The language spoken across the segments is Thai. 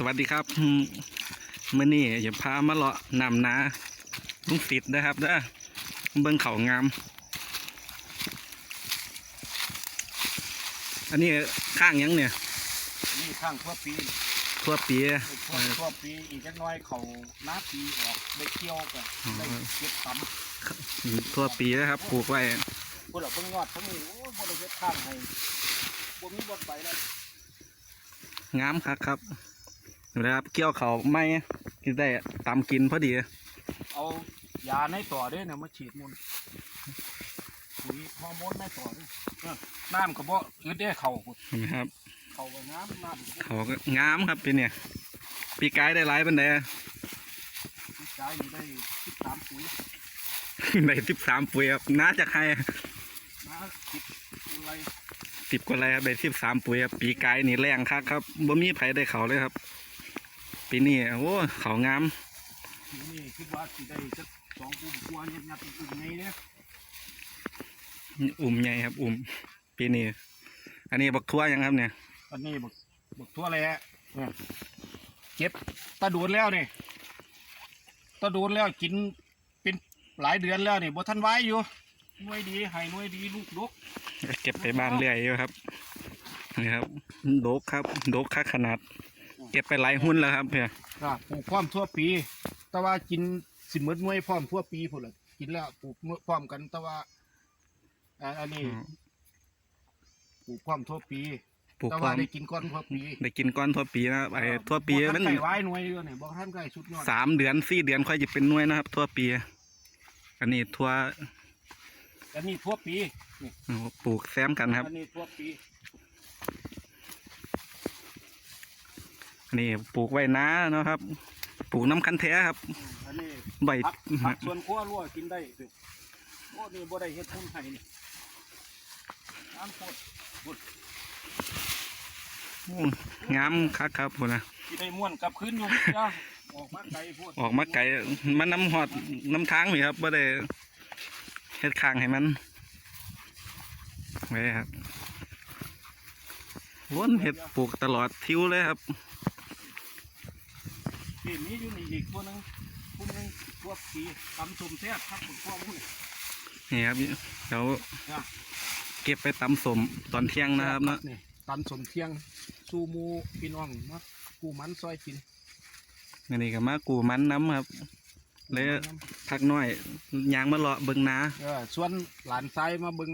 สวัสดีครับอืมมื่อนี้อย่าพามาเลาะนำนาลุงสิทธิ์นะครับเด้อเบิ่งเขางาม อันนี้ข้างหยังเนี่ยนี่ข้างทั่วปีทั่วปีทั่วทั่วปีอีกจักหน้อยเขาน้าปีออกได้เกี่ยวกันได้เก็บตำทั่วปีนะครับปลูกไว้พวกเราเพิ่งยอดเพิ่งนี่โอ้ยบ่ได้เฮ็ดข้างให้บ่มีบ่ไปแล้วงามครับครับ นะครับเกี่ยวเขาไม่กินได้ตามกินพอดี เอายาในต่อเด้เนี่ยมาฉีดมันปุ๋ยฮอร์โมนในต่อเด้เออน้ำก็บ่อึดได้เข้าพุ่นนะครับเข้าก็น้ำน้ำเขาก็งามครับปีเนี่ยปีกายได้หลายปันไดที่ใช้นี่ได้13ปุ๋ยได้สิบสามปุ๋ยครับน่าจะใครน้าติดอะไรสิบกว่าไรครับได้สิบสามปุ๋ยครับปีกายนี่แรงคักครับบ่มีไผได้เขาเลยครับ ปีนี้โอ้เขางามทีนี่คิดว่าสิได้สักสองปุ่มกวนเฮ็ดงัดเป็นปุ่มไงเนี่ยอุ่มใหญ่ครับ อุ่มปีนี้อันนี้บักทั่วยังครับเนี่ยอันนี้บักบักทั่วแหละเนี่ยเก็บตะดูนแล้วนี่ตะดูนแล้วกินเป็นหลายเดือนแล้วนี่บ่ทันไหวอยู่หน่วยดีให้หน่วยดีลูกดกเก็บไปบ้านเรื่อยอยู่ครับนี่ครับโดกครับโดกคักขนาด เก็บไปหลายหุ้นแล้วครับเพื่ออะปลูกพร้อมทั่วปี แต่ว่ากินสิหมดหน่วยพร้อมทั่วปีพุ่นละกินแล้วปลูกพร้อมกันแต่ว่าอ่าอันนี้ปลูกพร้อมทั่วปีปลูกแต่ควาว่ามได้กินก้อนทั่วปีได้กินก้อนทั่วปีนะครับไอ้ทั่วปีบ่ทัมันไก่ไว้หน่วยอยู่เนี่ยบอกท่านไก่ชุดยอดสามเดือนสี่เดือนค่อยจะเป็นหน่วยนะครับ ทั่วปี อันนี้ทั่วอันนี้ทั่วปีนี่โอ้โหปลูกแซมกันครับ อันนี้ทั่วปี นนี้ปลูกไว้นาเนาะครับ ปลูกน้ำคันแท้ครับ อันนี้ใบ ผักผักส่วนครัวรั่วกินได้สิโอ้นี่บ่ได้เฮ็ดหุ้นไห้นี่น้ำโคตรโอ้งามคักครับพุ่นนะที่ได้ม่วนกลับคืนอยู่จ้าออกมาไกลโพดออกมาไกลมันน้ำหอดน้ำทางนี่ครับไม่ได้เฮ็ดข้างให้มันไว้ครับวนเฮ็ดปลูกตลอดทิวเลยครับ ที่มีอยู่นี่อีกตัวหนึงตัวหนึงพวกปีตำสมแซ่บครับผมพ่อมุ่นนี่ครับเดี๋ยวจ้ะ เก็บไปตำสมตอนเที่ยงนะครับเนาะนี่ตำสมเที่ยงสู่หมูพี่น้องมากูมันซอยกินอันนี้ก็มากูมันน้ำครับ เลยพักน้อยยางมาเลาะเบิ่งนา เออส่วนหลานชายมาเบิ่ง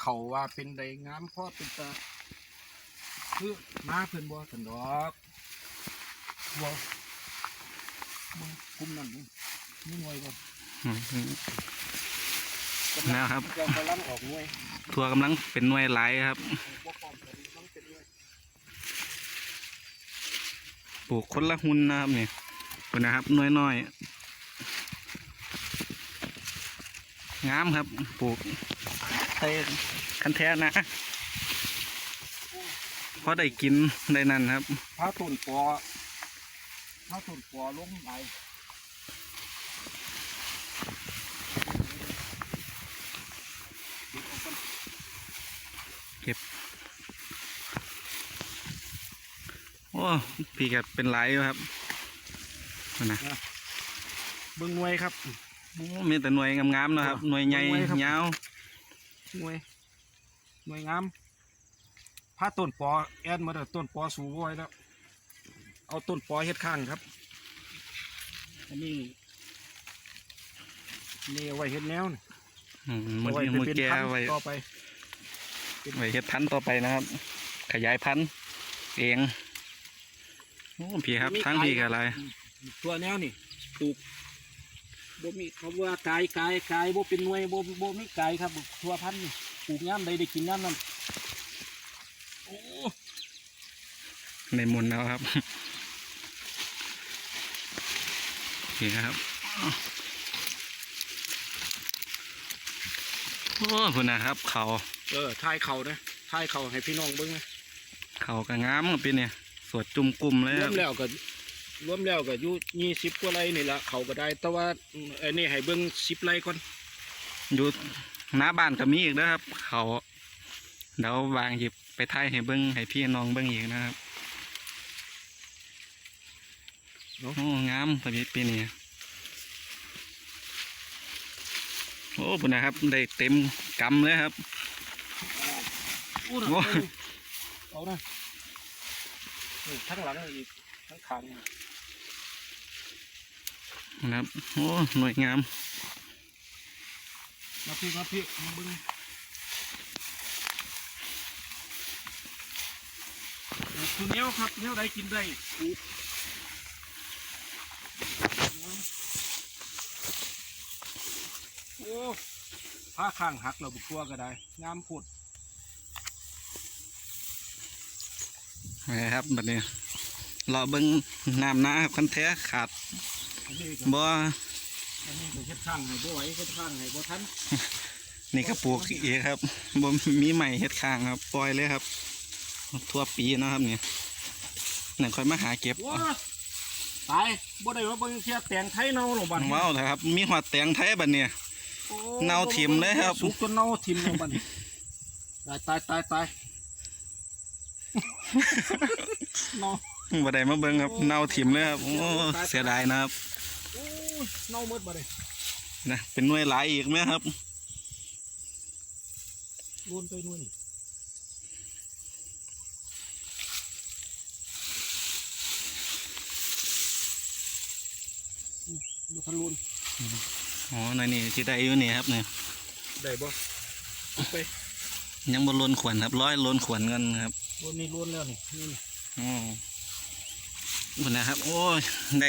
เขาว่าเป็นไดงามพ่อเป็นตาคือมาเพิ่นบ่สันดอกบ่มึง คุมนั่นนี่นี่หน่วยบ่อืมแล้วครับเรากำลังออกหน่วยทัวกำลังเป็นหน่วยหลายครับบ่พร้อมกันมันเป็นหน่วยปลูกคนละหุ่นนะครับนี่คนนะครับหน่วยน้อยงามครับ ปลูกใส่คันแท้นะเพราะได้กินได้นั่นครับพาต้นปอ พาต้นปอลงไปเก็บเอาก่อนโอ้พี่กับเป็นหลายอยู่ครับนั่นนะเบิ่งหน่วยครับโอ้มีแต่หน่วยงามๆเนาะครับหน่วยใหญ่หน่วยครับยาวหน่วยหน่วยงามพาต้นปอแอนมาเด้อต้นปอสูงไว้แล้ว เอาต้นปอเฮ็ดข้างครับ อันนี้นี่เอาไว้เฮ็ดแนวนี่อืมมันเอาไว้มือเป็นแก่พันธุ์ไว้ต่อไป ไว้เฮ็ดพันธุ์ต่อไปนะครับ ขยายพันธุ์เองโอ้พี่ครับ ทั้งพี่กับอะไร ตัวแนวนี่ปลูกบ่มีเขาว่ากายกายกายบ่เป็นหน่วยบ่บ่มีกายครับทั่วพันธุ์นี่ปลูกย่ำใดได้กินย่ำนั้นโอ้ในมุนแล้วครับ นี่ครับโอ้คุณนะครับ เขาเออทายเขานะทายเขาให้พี่น้องเบิ่งนะเขาก็งามครับพี่เนี่ยสวดจุ่มกลุ่มเลยรควรับมแล้วก็รวมแล้วก็อยู่ยี่สิบกว่าไร่นี่ละเขาก็ได้ แต่ว่าอันนี้ให้เบิ่งสิบไร่ก่อนอยู่หน้าบ้านก็มีอีกนะครับ เขาเดี๋ยววางหยิบไปถ่ายให้เบิ้งให้พี่น้องเบิ้งอีกนะครับ เนาะ โอ้งามพอดีปีนี้โอ้ปุ่นนะครับ ได้เต็มกำเลยครับอู้นะโอ้เอานะนี่ทั้งหลังอีกทั้งขางนะครับโอ้หน่วยงามมาพี่มาพี่มาเบึงคุณเนี้ยครับเนี้ยได้กินได้ปลูก โอ้ผ้าข้างหักเราบุกตัวก็ได้ งามพุดนะครับบัดนี้รอเบิ้งน้ำหนะครับคันแท้ขาดอันนี้ก็บ่อันนี้ก็เฮ็ดข้างให้บ่ไหวเฮ็ดข้างให้บ่ทันนี่ก็ปลูกอีกครับบ่มีใหม่เฮ็ดข้างครับปล่อยเลยครับ ทั่วปีเนาะครับเนี่ยนั่นค่อยมาหาเก็บ ว้า ตายบ่ได้ว่าเบิ่งเทียแตงไทยเน่าหรอกบัดนี้ว้าวนะครับ มีหัวแตงไทยบัดเนี่ย โอ้เน่าถิ่มเลยครับ สุกจนเน่าถิ่มเลยบัดนี้ตายตายตายตายเน่าบ่ได้มาเบิ่งครับเน่าถิ่มเลยครับโอ้เสียดายนะครับโอ้ยเน่าหมดบัดนี้นะเป็นหน่วยหลายอีกไหมครับรวนไปนู่นนี่ อืมบ่ทันรุนอ๋อหน่อยนี่ที่ได้อยู่นี่ครับเนี่ยได้บ่ไปยังบนล้นขวนครับร้อยล้นขวนกันครับรวนนี่รวนแล้วนี่นี่นี่อ๋อบุญนะครับ โอ้ยได้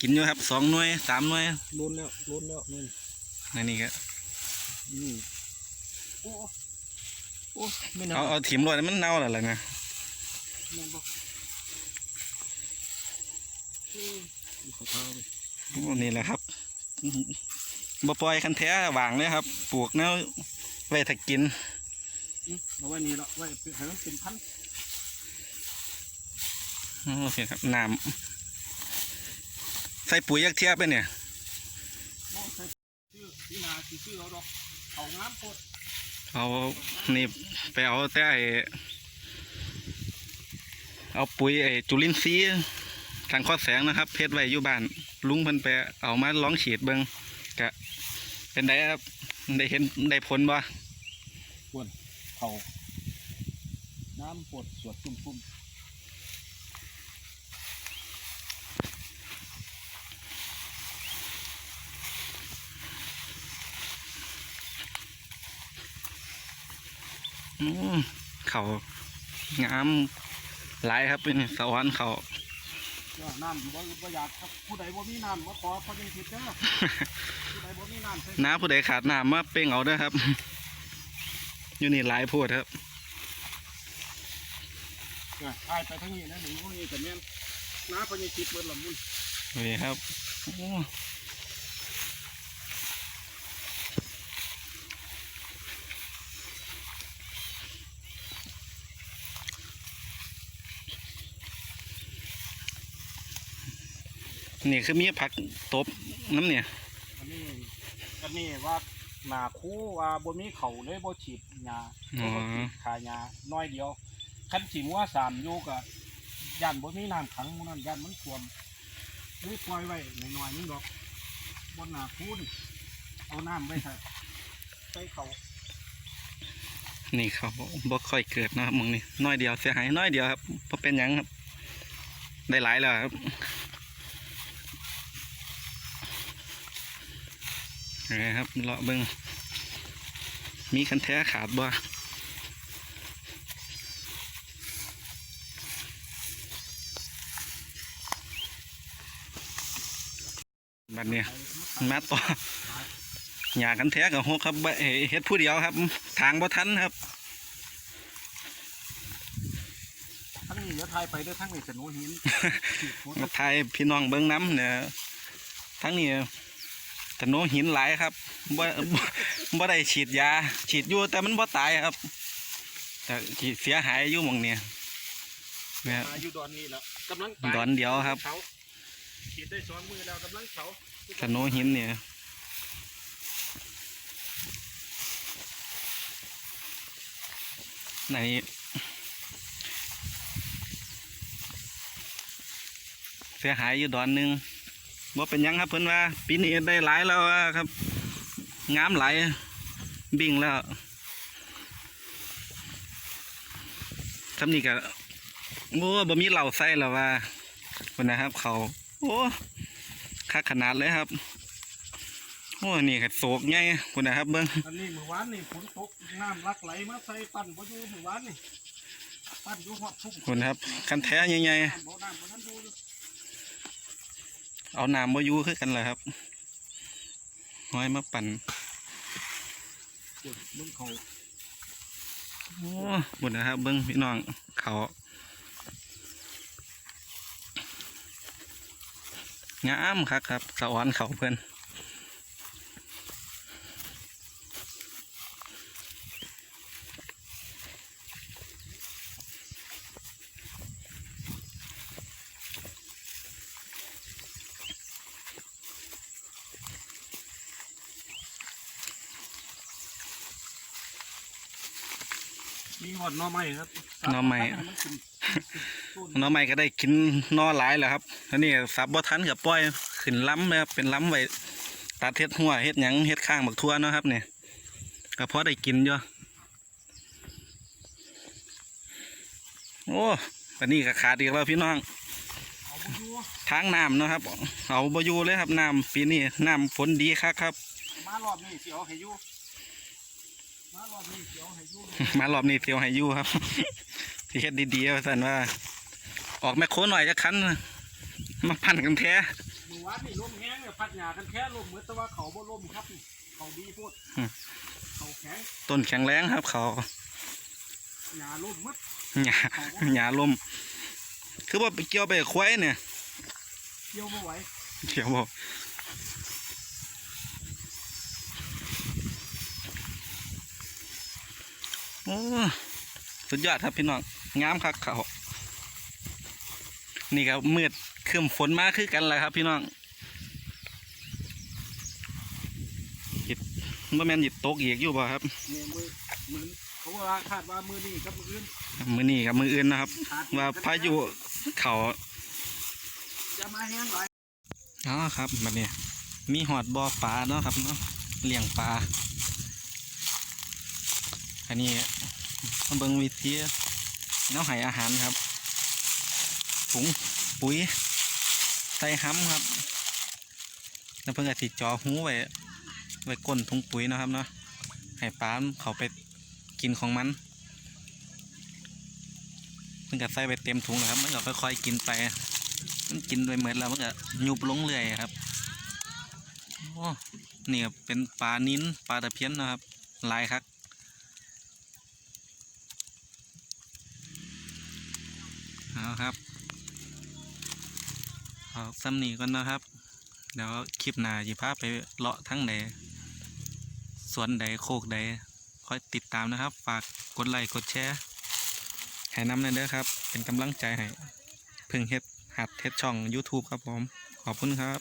กินอยู่ครับสองหน่วยสามหน่วยรวนแล้วรวนแล้วนี่อันนี้ก็อืมโอ้โอ้ไม่น่าเอาเอาถิ่มรถมันเน่าแล้วล่ะนะแม่นบ่อืมขอเท้าไปโอ้ นี่แหละครับบ่ปล่อยคันแท้วางเลยครับปลูกแนวไว้ถ้ากินอืมเอาไว้นี่ละไว้ให้มันเป็นพันธุ์โอเคครับน้ำใส่ปุ๋ยยักเทียบไปเนี่ยมองใส่ชื่อที่นาที่ชื่อเอาดอกเอางามโพดเอานี่ไปเอาแต่ไอเอาปุ๋ยไอจุลินทรีย์ทางข้อแสงนะครับ เพชรไว้อยู่บ้าน ลุงเพิ่นไปเอามาลองฉีดเบิ่งกะเป็นไดครับได้เห็นได้ผลบ่เขาน้ำโพดสวดตุ่มอืมเขางามหลายครับเป็นสวรรค์เขาๆว่า น้ำบ่บ่อยากครับผู้ใดบ่มีน้ำมาขอพระยังคิดเด้อผู้ใดบ่มีน้ำใส่น้าผู้ใดขาดน้ำมาเป้งเอาเด้อครับ อยู่นี่หลายโพูดครับเนี่ยทายไปทางนี้นะหนึ่งพวกนี้แต่แม่นน้าพระยังคิดเบิดละมุนนี่ครับโอ้ นี่คือมีผักตบน้ำเนี่ยอันนี้อันนี้ว่าหนาคูว่าบ่มีเขาเลยบ่ฉีดยาอ๋อบ่ฉีดขายาน้อยเดียวคันสิมัวสามอยู่ก็ย่านบ่มีน้ำขังหมู่นั้นย่านมันท่วมเลยปล่อยไว้หน่อยๆนึงดอกบนหนาคูนี่เอาน้ำไว้ใส่ใส่เขานี่เขาบ่ค่อยเกิดนะครับมึงนี่น้อยเดียวเสียหายน้อยเดียวครับเพราะเป็นหยังครับ ได้หลายแล้วครับ นี่ครับเลาะเบิ้งมีคันแท้ขาดบ่บัดเนี่ยมาต่อหยากันแท้กับหกครับบ่เอ่อเฮ็ดผู้เดียวครับ ทางบ่ทันครับทั้งนี้เดี๋ยวทายไปเด้อทั้งนี้สนุหินมาทายพี่น้องเบิ้งน้ำเนี่ยทั้งนี้ ถนนหินหลายครับบ่บ่บ่ได้ฉีดยา ฉีดอยู่แต่มันบ่ตายครับ แต่ที่เสียหายอยู่หมองเนี่ยเนี่ยอาอยู่ดอนนี่แล้วกำลังดอนเดียวครับเขาฉีดได้สองมือแล้วกำลังเขาถนนหินเนี่ยในสียหายอยู่ดอนหนึง บ่เป็นหยังครับเพิ่นว่าปีนี้ได้หลายแล้วอะครับงามหลายบิ่งแล้วสำนี้ก็โอ้บ่มีเหล่าใส่แล้วว่าคนนะครับ เขาโอ้คักขนาดเลยครับโอ้นี่ก็โศกใหญ่คนนะครับเบิ่งอันนี้เมื่อวานนี่ฝนตกน้ำลักไหลมาใส่ปั่นบ่อยู่เมื่อวานนี่ปั่นอยู่ฮอดทุ่งคนนะครับคันแท้ใหญ่น้ำบ่น้ำบ่ทันดูอยู่ๆ เอาน้ำมาอยู่คือกันเลยครับห้อยมาปั่นเบิ้งเขาโอ้บุญนะครับเบิ้งพี่น้องเขางามครับครับสะออนเขาเพื่อน มีฮอดหน่อไม้ครับหน่อไม้มันขึ้นต้นน้องใหม่ก็ได้กินนอหลายแล้วครับอันนี้สับบ่ทันกับปล่อยขึ้นล้ำนะครับเป็นล้ำไว้ตัดเฮ็ดหัวเฮ็ดหยังเฮ็ดข้างบักทั่วเนาะครับเนี่ยก็พอได้กินอยู่โอ้วันนี้ก็ขาดอีกแล้วพี่น้องเอาบ่อยู่ทางน้ำเนาะครับ เอาบอยู่เลยครับน้ำปีนี้น้ำฝนดีครับครับ มารอบนี้สิเอาให้อยู่ มารอบนี้สิเอาให้อยู่มารอบนี้เตียวให้อยู่ครับที่เฮ็ดดีๆว่าสันว่า ออกแม่โคหน่อยจะคันมาพันกันแท้เมื่อวานนี่ลมแห้งเนี่ยพัดหญ้ากันแค่ลมเหมือนแต่ว่าเขาบ่ลมครับนี่เขาดีโพดอืมเขาแข็งต้นแข็งแรงครับ เขาหญ้าลมหมดหญ้าหญ้าลมคือว่าไปเกี่ยวไปควายเนี่ยเกี่ยวบ่ไหวเกี่ยวบอก โอ้สุดยอดครับพี่น้องงามครับเขานี่ครับมืดครึ้มฝนมาคือกันแหละครับ พี่น้องหยิบว่าแมนหยิบตกอีกอยู่บ่ครับเนี่ยมือมือเขาว่าคาดว่ามือนี่กับมืออื่นมือนี้กับมืออื่นนะครับขาดว่าพายุเขาจะมาแห้งหลายอ๋อครับแบบนี้มีหอดบ่อปลาเนาะครับเนาะเลี้ยงปลา อันนี้มาเบิ่งวิธีแนวให้อาหารครับถุงปุ๋ยใส่ห้ำครับแล้วเพิ่งจะติดจอหูไว้ไว้ก้นถุงปุ๋ยเนาะครับเนาะให้ปลาเขาไปกินของมันเพิ่งจะใส่ไปเต็มถุงแล้วครับมันก็ค่อยๆกินไปมันกินไปเหมือนแล้วมันก็ยุบลงเรื่อยครับโอ้นี่ก็เป็นปลานิ้นปลาตะเพียนนะครับลายครับ เอาครับเอาซ้ำนี่ก่อนนะครับ เดี๋ยวคลิปหน้าจีพาไปเลาะทั้งใดสวนใดโคกใดคอยติดตามนะครับ ฝากกดไลค์กดแชร์ให้น้ำหน่อยเด้อครับ เป็นกำลังใจให้ เพิ่งเฮ็ดหัดเฮ็ดช่อง YouTube ครับผม ขอบคุณครับ